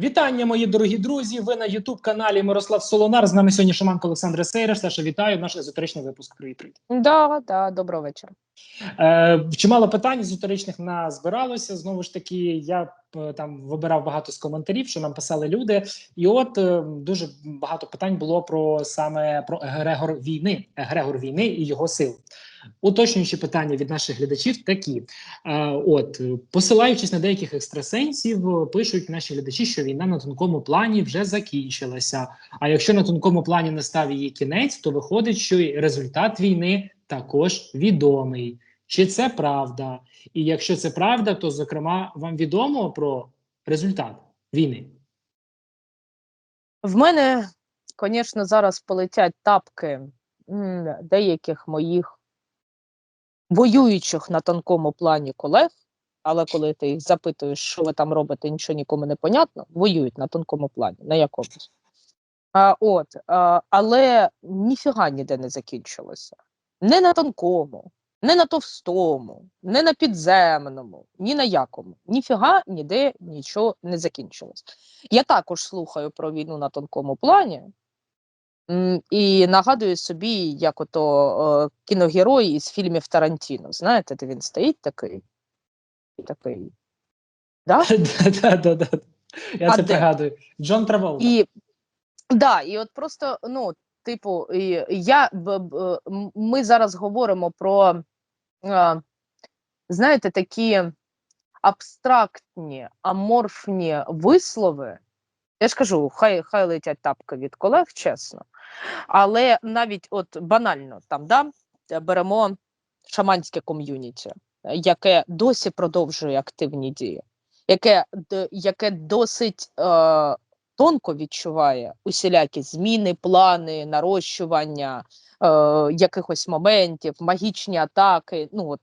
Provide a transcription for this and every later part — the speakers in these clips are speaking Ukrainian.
Вітання, мої дорогі друзі. Ви на Ютуб каналі Мирослав Солонар. З нами сьогодні Шаманко Олександр Сейреш. Саша, вітаю. Наш езотеричний випуск. Привіт, привіт. Да, да, доброго вечора. Е, чимало питань езотеричних назбиралося. Знову ж таки, я е, там вибирав багато з коментарів, що нам писали люди. І от е, дуже багато питань було про саме про егрегор війни, егрегор війни і його сил. Уточнюючі питання від наших глядачів такі: е, от посилаючись на деяких екстрасенсів, пишуть наші глядачі, що війна на тонкому плані вже закінчилася. А якщо на тонкому плані настав її кінець, то виходить, що результат війни також відомий. Чи це правда? І якщо це правда, то зокрема вам відомо про результат війни. В мене, звісно, зараз полетять тапки деяких моїх воюючих на тонкому плані колег, але коли ти їх запитуєш, що ви там робите, нічого нікому не понятно, воюють на тонкому плані, на якомусь. А, от, а, але ніфіга ніде не закінчилося. Не на тонкому, не на товстому, не на підземному, ні на якому. Ніфіга ніде нічого не закінчилось. Я також слухаю про війну на тонкому плані. І нагадую собі, як ото е, кіногерой із фільмів Тарантіно. Знаєте, де він стоїть такий. такий. Да? Я А це де? пригадую. Джон Траволта. І, да, і от просто, ну, типу, і я, б- б- ми зараз говоримо про, знаєте, такі абстрактні, аморфні вислови. Я ж кажу, хай, хай летять тапки від колег, чесно. Але навіть от банально там, да, беремо шаманське ком'юніті, яке досі продовжує активні дії, яке, яке досить е, тонко відчуває усілякі зміни, плани, нарощування е, якихось моментів, магічні атаки. Ну, от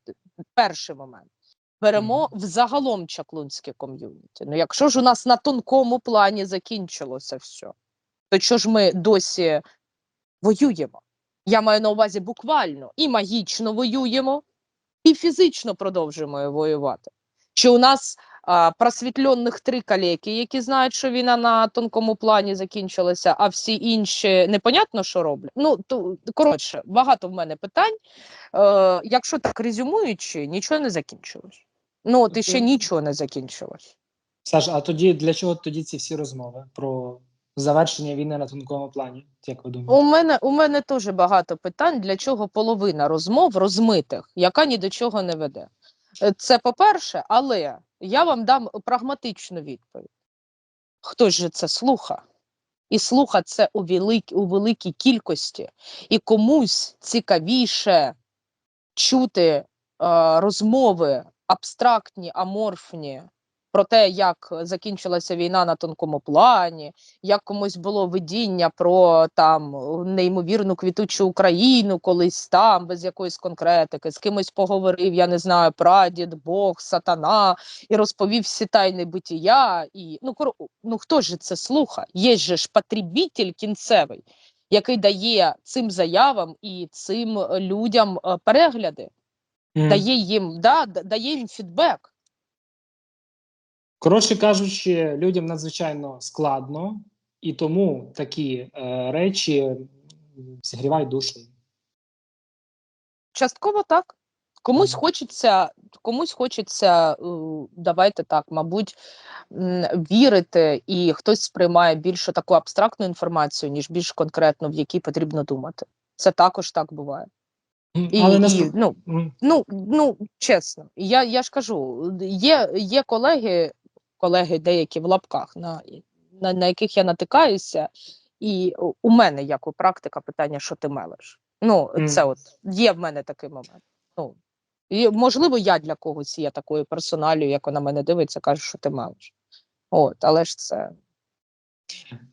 перший момент. Беремо взагалом чаклунське ком'юніті. Ну, якщо ж у нас на тонкому плані закінчилося все, то що ж ми досі воюємо? Я маю на увазі буквально і магічно воюємо, і фізично продовжуємо воювати. Що у нас а, просвітлених три калеки, які знають, що війна на тонкому плані закінчилася, а всі інші непонятно, що роблять. Ну то коротше, багато в мене питань. Е, якщо так резюмуючи, нічого не закінчилось. Ну, от іще Окей. нічого не закінчилось. Саш, а тоді для чого тоді ці всі розмови про завершення війни на тонкому плані? Як ви У мене у мене теж багато питань, для чого половина розмов розмитих, яка ні до чого не веде. Е, Це по-перше, але я вам дам прагматичну відповідь. Хтось же це слуха, і слуха це у, велик, у великій кількості, і комусь цікавіше чути е, розмови абстрактні, аморфні про те, як закінчилася війна на тонкому плані, як комусь було видіння про там неймовірну квітучу Україну колись там, без якоїсь конкретики, з кимось поговорив, я не знаю, прадід, Бог, сатана, і розповів всі тайни битія. І ну, коро- ну хто ж це слухає? Є же ж потребітель кінцевий, який дає цим заявам і цим людям е, перегляди, Мгм. дає їм, да, дає їм фідбек. Коротше кажучи, людям надзвичайно складно, і тому такі е, речі зігрівають душу. Частково так. Комусь хочеться, комусь хочеться, давайте так, мабуть, вірити, і хтось сприймає більше таку абстрактну інформацію, ніж більш конкретну, в якій потрібно думати. Це також так буває. І, Але і, ну, ну, ну, чесно, я, я ж кажу, є, є колеги, колеги деякі в лапках, на, на, на яких я натикаюся, і у- мене як у практика питання, що ти мелиш. Ну, це от є в мене такий момент. Ну, і, можливо, я для когось є такою персоналію, як вона мене дивиться, каже, що ти мелиш. От, але ж це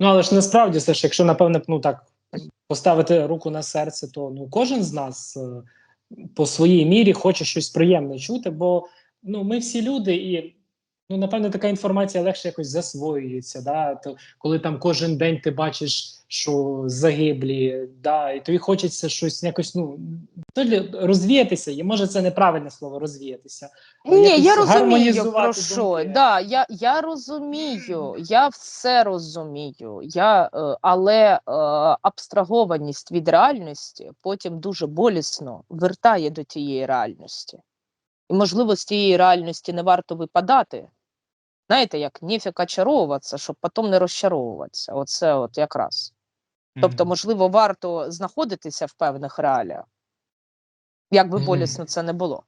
Ну, але ж насправді, все ж, якщо напевне, ну так поставити руку на серце, то ну кожен з нас е, по своїй мірі хоче щось приємне чути, бо ну ми всі люди, і Ну, напевно, така інформація легше якось засвоюється. Да? То, коли там кожен день ти бачиш, що загиблі, да, і тобі хочеться щось якось ну розвіятися, і може це неправильне слово розвіятися. Ні, я розумію про що. думки. Да, я, я розумію, я все розумію. Я, е, але е, абстрагованість від реальності потім дуже болісно вертає до тієї реальності. І, можливо, з тієї реальності не варто випадати. Знаєте, як нефіг очаровуватися, щоб потім не розчаровуватися. Оце от якраз. Тобто, можливо, варто знаходитися в певних реаліях, як би болісно це не було.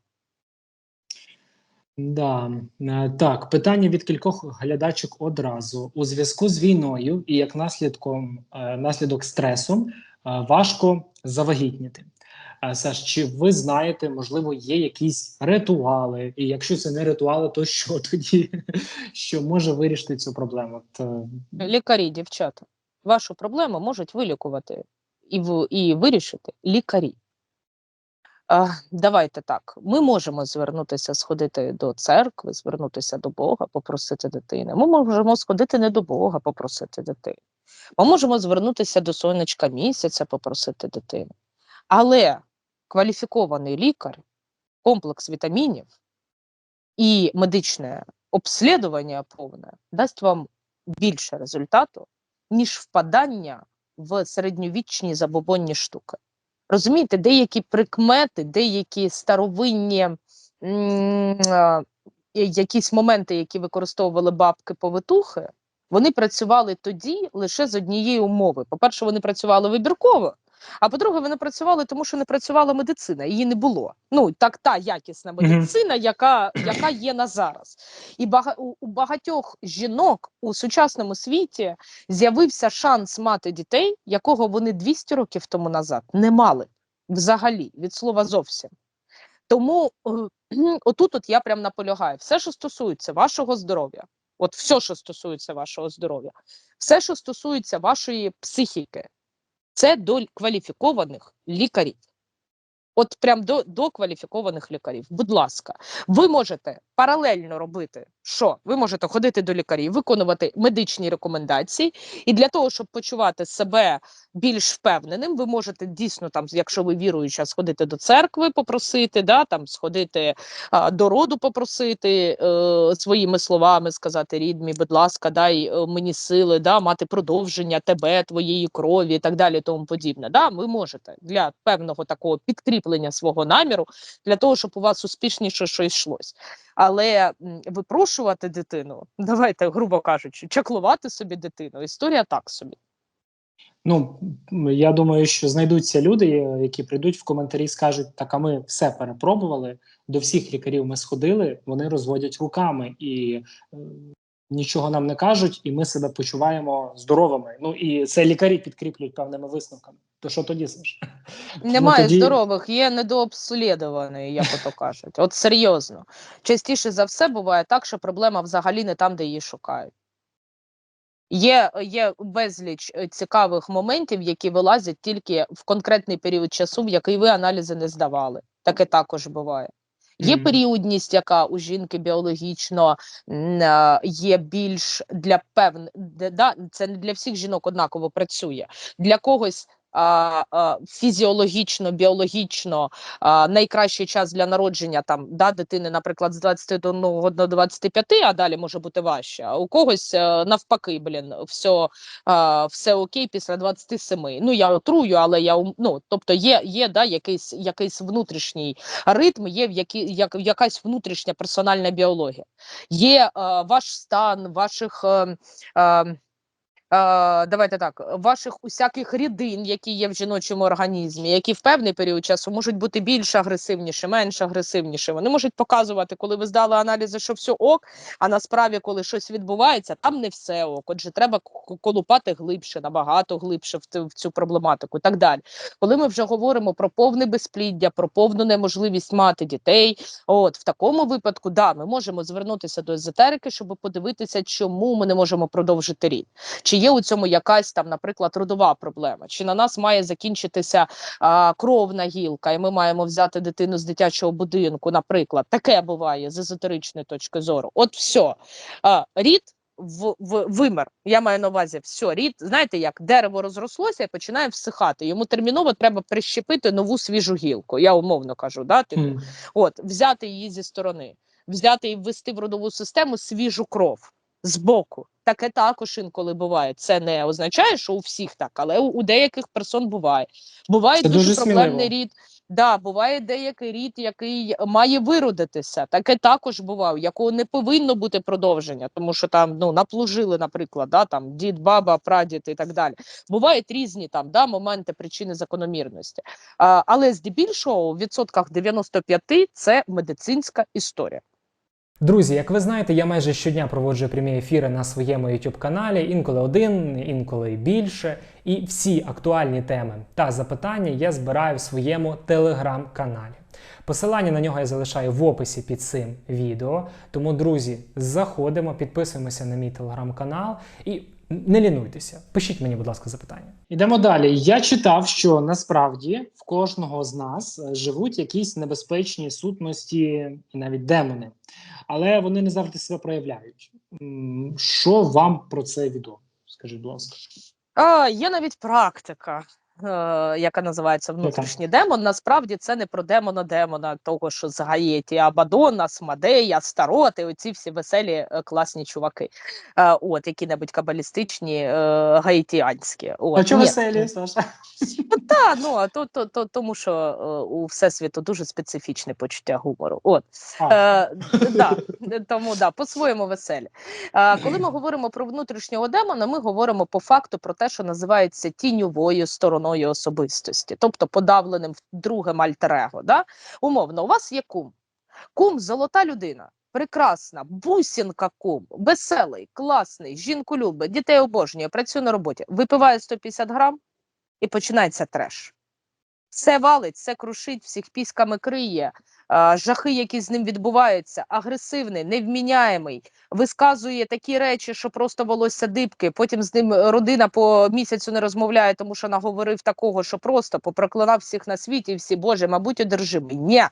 Да, е, так, питання від кількох глядачок одразу. У зв'язку з війною і як наслідком е, наслідок стресу е, важко завагітніти. Е, Саш, чи ви знаєте, можливо, є якісь ритуали? І якщо це не ритуали, то що тоді? Що може вирішити цю проблему? От, е, Лікарі, дівчата, вашу проблему можуть вилікувати і, в, і вирішити лікарі. А, давайте так. Ми можемо звернутися, сходити до церкви, звернутися до Бога, попросити дитини. Ми можемо сходити не до Бога, попросити дитину. Ми можемо звернутися до сонечка місяця, попросити дитину. Але кваліфікований лікар, комплекс вітамінів і медичне обслідування повне дасть вам більше результату, ніж впадання в середньовічні забобонні штуки. Розумієте, деякі прикмети, деякі старовинні якісь моменти, які використовували бабки-повитухи, вони працювали тоді лише з однієї умови. По-перше, вони працювали вибірково, а по-друге, вони працювали, тому що не працювала медицина, її не було. Ну так та якісна медицина, яка, яка є на зараз. І бага, у, у багатьох жінок у сучасному світі з'явився шанс мати дітей, якого вони 200 років тому назад не мали взагалі від слова зовсім. Тому е, отут от я прям наполягаю, все, що стосується вашого здоров'я, от все, що стосується вашого здоров'я, все, що стосується вашої психіки, це до кваліфікованих лікарів. От прям до, до кваліфікованих лікарів. Будь ласка, ви можете паралельно робити що? Ви можете ходити до лікарів, виконувати медичні рекомендації, і для того, щоб почувати себе більш впевненим, ви можете дійсно там, якщо ви віруюча, сходити до церкви, попросити, да, там сходити а, до роду, попросити е, своїми словами, сказати рідмі, будь ласка, дай е, мені сили, да, мати продовження тебе, твоєї крові і так далі, тому подібне. Да, ви можете для певного такого підкріплення свого наміру, для того, щоб у вас успішніше щось йшлось. Але випрошувати дитину, давайте, грубо кажучи, чаклувати собі дитину. Історія так собі. Ну, я думаю, що знайдуться люди, е, які прийдуть в коментарі скажуть: так, а ми все перепробували, до всіх лікарів ми сходили, вони розводять руками і е, нічого нам не кажуть, і ми себе почуваємо здоровими. Ну і це лікарі підкріплюють певними висновками. То що тоді Саш? Немає тоді- здорових, є недообслідувані, як ото кажуть. От серйозно. Частіше за все буває так, що проблема взагалі не там, де її шукають. Є, є безліч е, цікавих моментів, які вилазять тільки в конкретний період часу, в який ви аналізи не здавали. Таке також буває. Є періодність, яка у жінки біологічно е, є більш для певних, да, це не для всіх жінок однаково працює. Для когось фізіологічно, біологічно найкращий час для народження там да, дитини, наприклад, з 21 до 25, а далі може бути важче. А у когось е, навпаки, блін, все, все окей після 27. Ну я отрую, але я ну, тобто є, є да, якийсь, якийсь внутрішній ритм, є в які, як, якась внутрішня персональна біологія. Є е, ваш стан, ваших. Е, давайте так, ваших усяких рідин, які є в жіночому організмі, які в певний період часу можуть бути більш агресивніші, менш агресивніші. Вони можуть показувати, коли ви здали аналізи, що все ок, а насправді, коли щось відбувається, там не все ок. Отже, треба колупати глибше, набагато глибше в цю, в цю проблематику. і Так далі. Коли ми вже говоримо про повне безпліддя, про повну неможливість мати дітей, от в такому випадку, да, ми можемо звернутися до езотерики, щоб подивитися, чому ми не можемо продовжити рід. Чи чи є у цьому якась там, наприклад, родова проблема, чи на нас має закінчитися а, кровна гілка, і ми маємо взяти дитину з дитячого будинку, наприклад, таке буває з езотеричної точки зору. От все. А, рід в, в вимер. Я маю на увазі, все, рід, знаєте, як дерево розрослося і починає всихати. Йому терміново треба прищепити нову свіжу гілку. Я умовно кажу, да, типу, Мгм. От, взяти її зі сторони, взяти і ввести в родову систему свіжу кров з боку. Таке також інколи буває. Це не означає, що у всіх так, але у, у деяких персон буває. Буває Це дуже, дуже проблемний сміливо. рід. Да, буває деякий рід, який має виродитися. Таке також буває, якого не повинно бути продовження, тому що там ну наплужили, наприклад, да, там дід, баба, прадід і так далі. Бувають різні там да, моменти причини закономірності. А, але здебільшого у відсотках 95 це медицинська історія. Друзі, як ви знаєте, я майже щодня проводжу прямі ефіри на своєму YouTube каналі, інколи один, інколи більше. І всі актуальні теми та запитання я збираю в своєму телеграм-каналі. Посилання на нього я залишаю в описі під цим відео. Тому, друзі, заходимо, підписуємося на мій телеграм-канал і не лінуйтеся. Пишіть мені, будь ласка, запитання. Ідемо далі. Я читав, що насправді в кожного з нас е, живуть якісь небезпечні сутності і навіть демони, але вони не завжди себе проявляють. Що вам про це відомо? Скажіть, будь ласка. А, є навіть практика, яка називається внутрішній демон. Насправді це не про демона демона, того, що з Гаєті, Абадона, Асмадея, Староти, оці всі веселі е, класні чуваки. Е, от, які-небудь кабалістичні, е, гаїтіанські. От, а ні. веселі, Саша? Та, ну, то, то, то, тому що е, у Всесвіту дуже специфічне почуття гумору. От. Е, да, тому да, по-своєму веселі. Е, коли ми говоримо про внутрішнього демона, ми говоримо по факту про те, що називається тіньовою стороною особистості, тобто подавленим другим альтер-его. Да? Умовно, у вас є кум. Кум золота людина. Прекрасна, бусінка кум, веселий, класний, жінку любить, дітей обожнює, працює на роботі, випиває 150 грам і починається треш. Все валить, все крушить, всіх піськами криє, жахи, які з ним відбуваються, агресивний, невміняємий, висказує такі речі, що просто волосся дибки. Потім з ним родина по місяцю не розмовляє, тому що наговорив такого, що просто попроклинав всіх на світі, і всі Боже, мабуть, одержимий. Ні.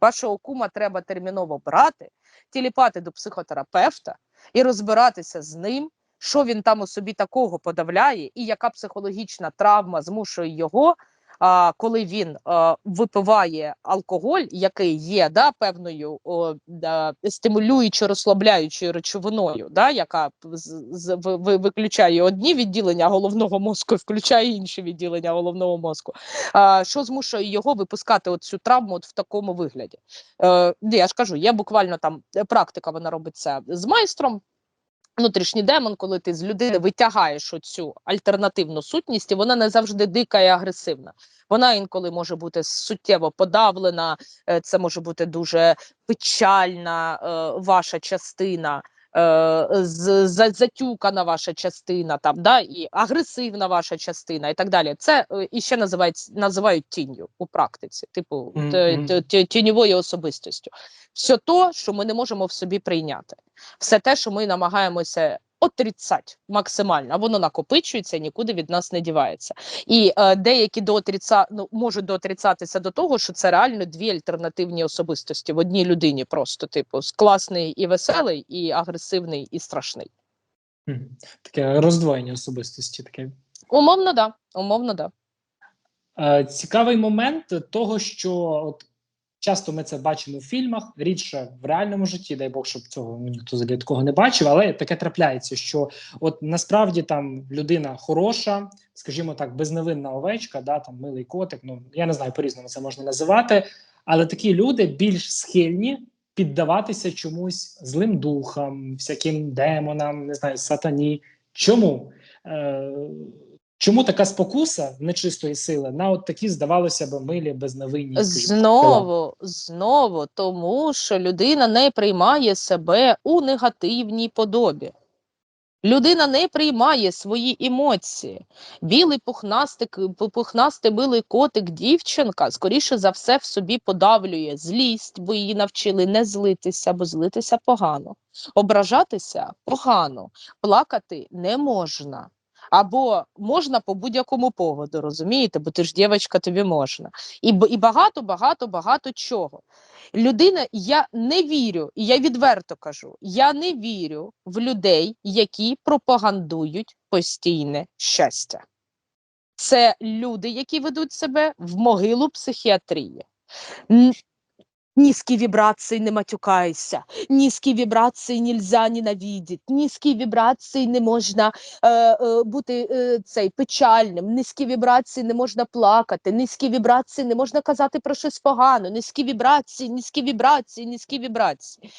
Вашого кума треба терміново брати, тіліпати до психотерапевта і розбиратися з ним, що він там у собі такого подавляє, і яка психологічна травма змушує його коли він випиває алкоголь, який є да, певною стимулюючою розслабляючою речовиною, да, яка виключає одні відділення головного мозку, і включає інші відділення головного мозку, що змушує його випускати от цю травму от в такому вигляді. Е, я ж кажу, є буквально там е, практика, вона робиться з майстром. Внутрішній демон, коли ти з людини витягаєш оцю альтернативну сутність, і вона не завжди дика і агресивна. Вона інколи може бути суттєво подавлена, е, це може бути дуже печальна е, ваша частина, затюкана ваша частина, там, да, і агресивна ваша частина, і так далі. Це іще і ще називають, називають тінню у практиці, типу т- т- тіньовою особистістю. Все то, що ми не можемо в собі прийняти все те, що ми намагаємося отрицати максимально, воно накопичується і нікуди від нас не дівається. І е, деякі доотріца... ну, можуть доотрицатися до того, що це реально дві альтернативні особистості в одній людині, просто типу класний і веселий, і агресивний, і страшний. Таке роздвоєння особистості. Таке Умовно, да. Умовно, да. Е, Цікавий момент того, що от часто ми це бачимо в фільмах, рідше в реальному житті, дай Бог, щоб цього ніхто взагалі такого не бачив, але таке трапляється, що от насправді там людина хороша, скажімо так, безневинна овечка, да, там милий котик. Ну я не знаю, по-різному це можна називати, але такі люди більш схильні піддаватися чомусь злим духам, всяким демонам, не знаю, сатані. Чому? Е, Чому така спокуса нечистої сили на от такі, здавалося б, милі, безневинні? Знову, знову, тому що людина не приймає себе у негативній подобі. Людина не приймає свої емоції. Білий пухнастик, пухнастий білий котик, дівчинка, скоріше за все, в собі подавлює злість, бо її навчили не злитися, бо злитися погано. Ображатися погано, плакати не можна. Або можна по будь-якому поводу, розумієте, бо ти ж дівчинка, тобі можна. І, і багато, багато, багато чого. Людина, я не вірю, і я відверто кажу, я не вірю в людей, які пропагандують постійне щастя. Це люди, які ведуть себе в могилу психіатрії. Н- Низькі вібрації не матюкайся, низькі вібрації нельзя ненавидіти, низькі вібрації не можна е, е, бути е, цей печальним, низькі вібрації не можна плакати, низькі вібрації не можна казати про щось погано, низькі вібрації, низькі вібрації, низькі вібрації.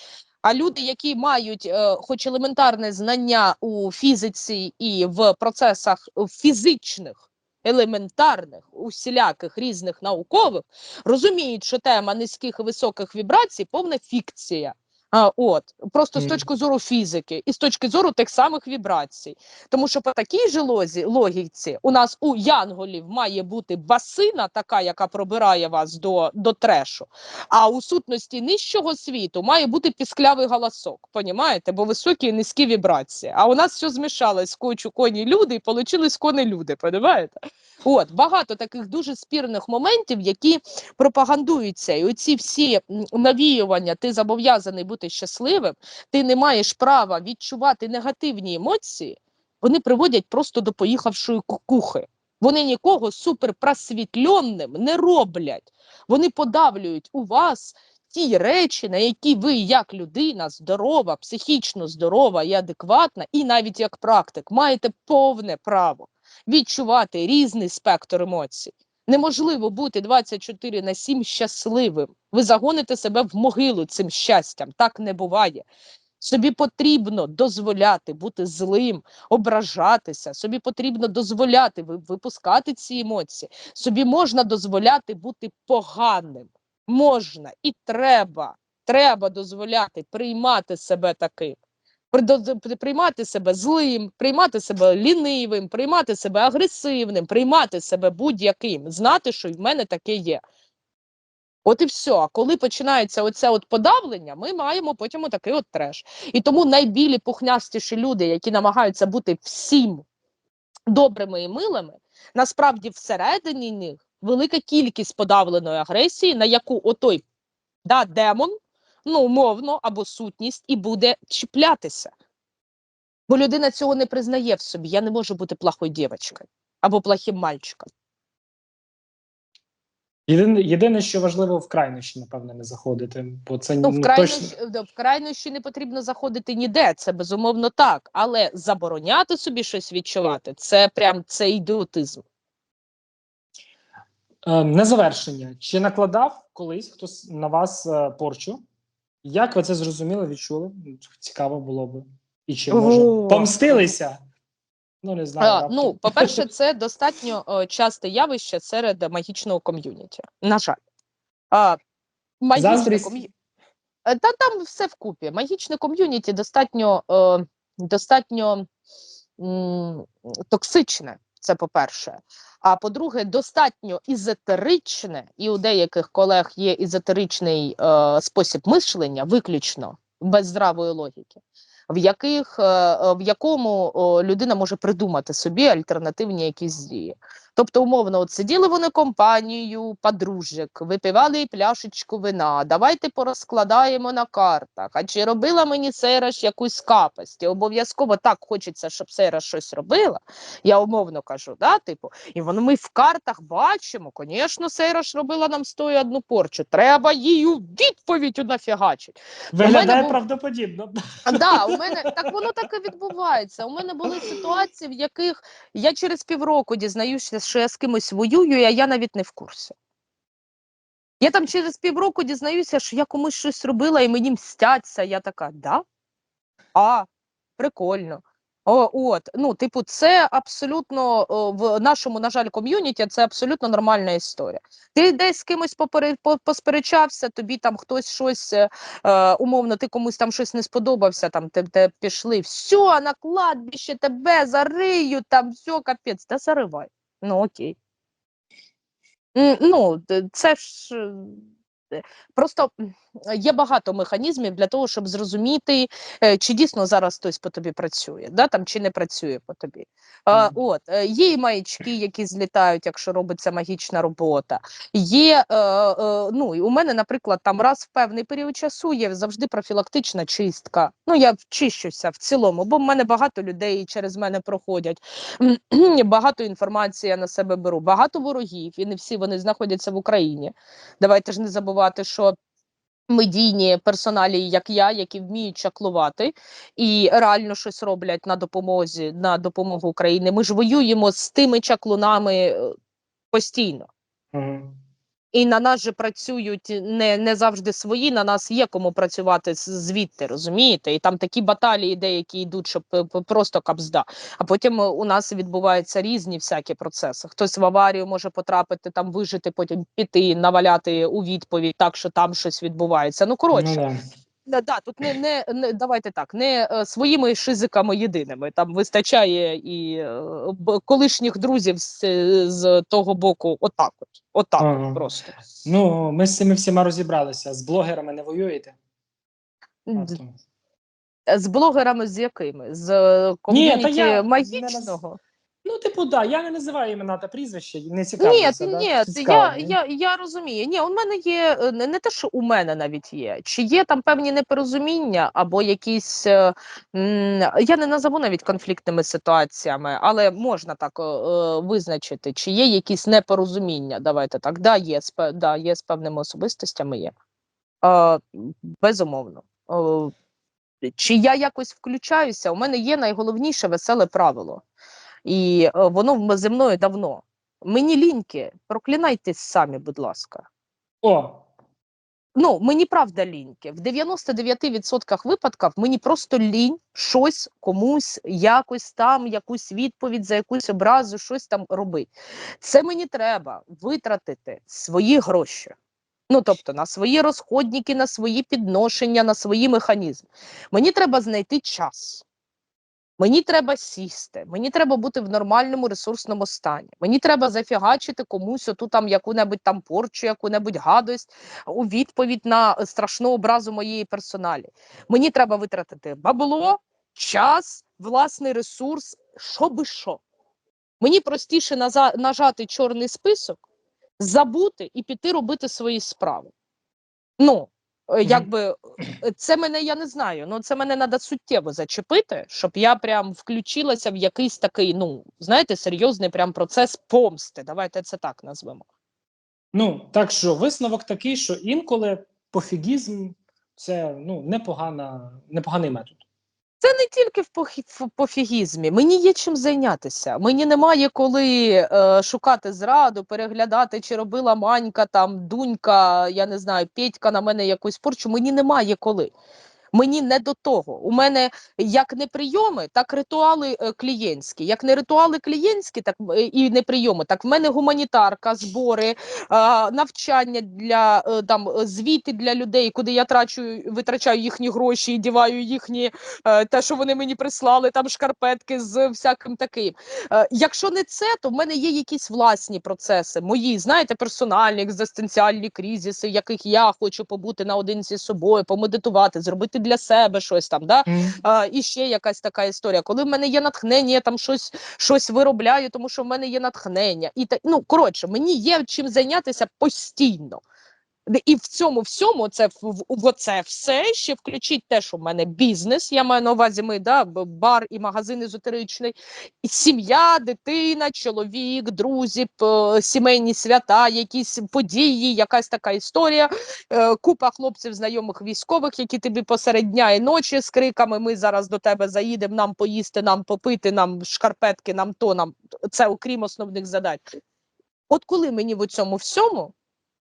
А люди, які мають е, хоч елементарне знання у фізиці і в процесах фізичних, елементарних, усіляких різних наукових, розуміють, що тема низьких і високих вібрацій повна фікція. А, от просто з точки зору фізики і з точки зору тих самих вібрацій. Тому що по такій же лозі, логіці у нас у янголів має бути басина, така, яка пробирає вас до, до трешу. А у сутності нижчого світу має бути пісклявий голосок. Понімаєте? Бо високі і низькі вібрації. А у нас все змішалось скочу коні люди, і получились кони люди. Понімаєте? От багато таких дуже спірних моментів, які пропагандуються, і оці всі навіювання, ти зобов'язаний бути щасливим, ти не маєш права відчувати негативні емоції, вони приводять просто до поїхавшої кукухи. Вони нікого суперпросвітленним не роблять. Вони подавлюють у вас ті речі, на які ви, як людина, здорова, психічно здорова і адекватна, і навіть як практик, маєте повне право відчувати різний спектр емоцій. Неможливо бути 24 на 7 щасливим. Ви загоните себе в могилу цим щастям. Так не буває. Собі потрібно дозволяти бути злим, ображатися. Собі потрібно дозволяти випускати ці емоції. Собі можна дозволяти бути поганим. Можна і треба. Треба дозволяти приймати себе таким. При- Приймати себе злим, приймати себе лінивим, приймати себе агресивним, приймати себе будь-яким, знати, що в мене таке є. От і все. А коли починається оце от подавлення, ми маємо потім отакий от треш. І тому найбілі пухнястіші люди, які намагаються бути всім добрими і милими, насправді всередині них велика кількість подавленої агресії, на яку отой да, демон, ну умовно, або сутність, і буде чіплятися. Бо людина цього не признає в собі. Я не можу бути плохою дівчинкою або плохим мальчиком. Єдине, єдине, що важливо в крайнощі, напевно, не заходити, бо це Ну, в ну, крайнощі, точно. в крайнощі не потрібно заходити ніде, це безумовно так. Але забороняти собі щось відчувати це прям це ідіотизм. Е, На завершення, чи накладав колись хтось на вас е, порчу? Як ви це зрозуміли, відчули? Цікаво було би. І чи може помстилися? Ну, не знаю. А, ну, по-перше, це достатньо е, часте явище серед магічного ком'юніті. На жаль. А, магічне Заздрість? ком'ю- Е, Та там все вкупі. Магічне ком'юніті достатньо, е, достатньо м, токсичне. Це по-перше. А по-друге, достатньо ізотеричне, і у деяких колег є ізотеричний е, спосіб мислення, виключно без здравої логіки, в, яких, е, е, в якому людина може придумати собі альтернативні якісь дії. Тобто, умовно, от сиділи вони компанією подружжя,к випивали пляшечку вина, давайте порозкладаємо на картах. А чи робила мені Сейраш якусь капость? Обов'язково так хочеться, щоб Сейраш щось робила. Я умовно кажу, да, типу, і воно ми в картах бачимо, звісно, Сейраш робила нам стою одну порчу. Треба їй у відповідь нафігачить. Виглядає мене правдоподібно. А, да, у мене так воно так і відбувається. У мене були ситуації, в яких я через півроку дізнаюся, що я з кимось воюю, а я навіть не в курсі. Я там через півроку дізнаюся, що я комусь щось робила і мені мстяться. Я така, да? А, прикольно. О, от, ну, типу, це абсолютно в нашому, на жаль, ком'юніті це абсолютно нормальна історія. Ти десь з кимось попере, по- посперечався, тобі там хтось щось е, е, умовно, ти комусь там щось не сподобався, там те, те пішли, все, на кладбище тебе зарию, там все, капець, та заривай. Ну окей. Ну, це ж е, просто є багато механізмів для того, щоб зрозуміти, е, чи дійсно зараз хтось по тобі працює, да, там, чи не працює по тобі. А, от, е, є і маячки, які злітають, якщо робиться магічна робота. Є, е, е, ну, і у мене, наприклад, там раз в певний період часу є завжди профілактична чистка. Ну, я вчищуся в цілому, бо в мене багато людей через мене проходять. багато інформації я на себе беру, багато ворогів, і не всі вони знаходяться в Україні. Давайте ж не забувати, що медійні персоналі, як я, які вміють чаклувати і реально щось роблять на допомозі на допомогу Україні. Ми ж воюємо з тими чаклунами е, постійно. Мгм. І на нас же працюють не, не завжди свої, на нас є кому працювати звідти, розумієте? І там такі баталії деякі йдуть, що п- п- просто капзда. А потім е, у нас відбуваються різні всякі процеси. Хтось в аварію може потрапити, там вижити, потім піти, наваляти у відповідь, так що там щось відбувається. Ну коротше, Ну, да. Тут не, не, не давайте так, не е, своїми шизиками єдиними. Там вистачає і е, колишніх друзів з, е, з того боку, отак, от, отак Ага. от просто. Ну, ми з цими всіма розібралися. З блогерами не воюєте? Д- З блогерами з якими? З ком'юніті магічного? Ну, типу, да, я не називаю імена та прізвища, не цікаво. Ні, це, да? ні, Це я, я, я розумію. Ні, у мене є е, не, не те, що у мене навіть є. Чи є там певні непорозуміння або якісь. е, м, Я не назову навіть конфліктними ситуаціями, але можна так е, е, визначити, чи є якісь непорозуміння. Давайте так. Да, є, з да, є з певними особистостями є. Е, безумовно. Е, чи я якось включаюся? У мене є найголовніше веселе правило, і е, воно зі мною давно. Мені ліньки, проклинайтесь самі, будь ласка. О, Ну, мені правда ліньки. В 99% випадків мені просто лінь щось комусь, якось там, якусь відповідь за якусь образу, щось там робити. Це мені треба витратити свої гроші. Ну, тобто на свої розходники, на свої підношення, на свої механізми. Мені треба знайти час. Мені треба сісти, мені треба бути в нормальному ресурсному стані. Мені треба зафігачити комусь оту там яку-небудь там порчу, яку-небудь гадость у відповідь на е, страшну образу моєї персоналі. Мені треба витратити бабло, час, власний ресурс, що би що. Мені простіше нажати чорний список, забути і піти робити свої справи. Ну. Якби е, це мене я не знаю. Ну це мене треба суттєво зачепити, щоб я прям включилася в якийсь такий, ну знаєте, серйозний прям процес помсти. Давайте це так назвемо. ну, так що висновок такий, що інколи пофігізм це ну, непогана, непоганий метод. Це не тільки в пофігізмі. Мені є чим зайнятися. Мені немає коли е, шукати зраду, переглядати, чи робила манька, там дунька, я не знаю, Петька на мене якусь порчу. Мені немає коли. Мені не до того. У мене як не прийоми, так ритуали е, клієнтські. Як не ритуали клієнтські, так е, і не прийоми, так в мене гуманітарка, збори, навчання для е, там звіти для людей, куди я трачу, витрачаю їхні гроші і діваю їхні те, що вони мені прислали, там шкарпетки з всяким таким. Якщо не це, то в мене є якісь власні процеси, мої, знаєте, персональні, екзистенціальні кризиси, в яких я хочу побути наодинці з собою, помедитувати, зробити для себе щось там. Да? А, і ще якась така історія. Коли в мене є натхнення, я там щось, щось виробляю, тому що в мене є натхнення. І та, ну коротше, мені є чим зайнятися постійно. І в цьому всьому це в, в, оце все ще включить те, що в мене бізнес. Я маю на увазі ми да, бар і магазин езотеричний, сім'я, дитина, чоловік, друзі, сімейні свята, якісь події, якась така історія. Е, купа хлопців, знайомих військових, які тобі посеред дня і ночі з криками: Ми зараз до тебе заїдемо, нам поїсти, нам попити, нам шкарпетки, нам то, нам це окрім основних задач. От коли мені в цьому всьому,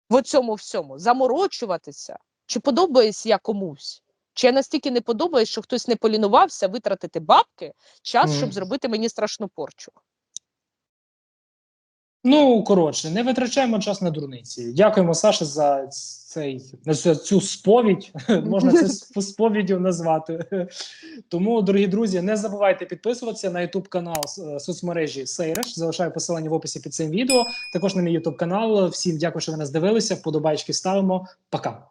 в цьому всьому заморочуватися, чи подобаюсь я комусь, Чи я настільки не подобаюсь, що хтось не полінувався витратити бабки, час, щоб зробити мені страшну порчу? Ну коротше, не витрачаємо час на дурниці. Дякуємо, Саше, за цей за цю сповідь. Можна це сп- сповіддю назвати. Тому, дорогі друзі, не забувайте підписуватися на YouTube канал е, соцмережі Сейреш. Залишаю посилання в описі під цим відео. Також на мій YouTube канал. Всім дякую, що ви нас дивилися. Вподобайки ставимо. Пока.